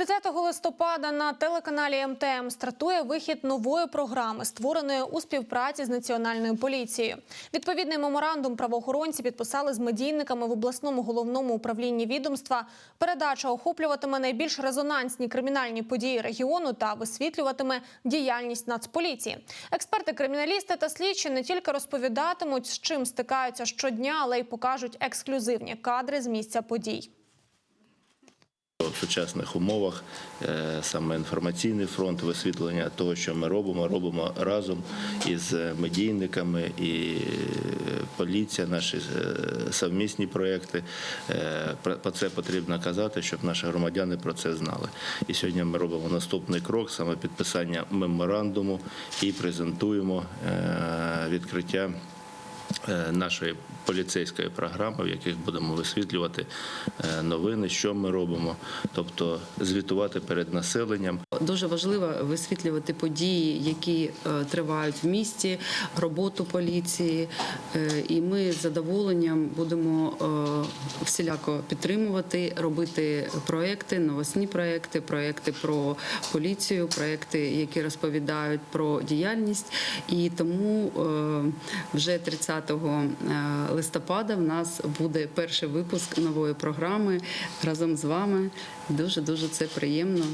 30 листопада на телеканалі МТМ стартує вихід нової програми, створеної у співпраці з національною поліцією. Відповідний меморандум правоохоронці підписали з медійниками в обласному головному управлінні відомства. Передача охоплюватиме найбільш резонансні кримінальні події регіону та висвітлюватиме діяльність Нацполіції. Експерти, криміналісти та слідчі не тільки розповідатимуть, з чим стикаються щодня, але й покажуть ексклюзивні кадри з місця подій. В сучасних умовах е, саме інформаційний фронт, висвітлення того, що ми робимо, робимо разом із медійниками і поліція, наші е, совмісні проекти. Е, Про це потрібно казати, щоб наші громадяни про це знали. І сьогодні ми робимо наступний крок, саме підписання меморандуму і презентуємо е, відкриття е, нашої поліцейської програми, в яких будемо висвітлювати е, новини, що ми робимо, тобто звітувати перед населенням. Дуже важливо висвітлювати події, які е, тривають в місті, роботу поліції. Е, І ми з задоволенням будемо е, всіляко підтримувати, робити проекти, новосні проекти, проекти про поліцію, проекти, які розповідають про діяльність. І тому е, вже 30 листопада в нас буде перший випуск нової програми разом з вами. Дуже дуже це приємно.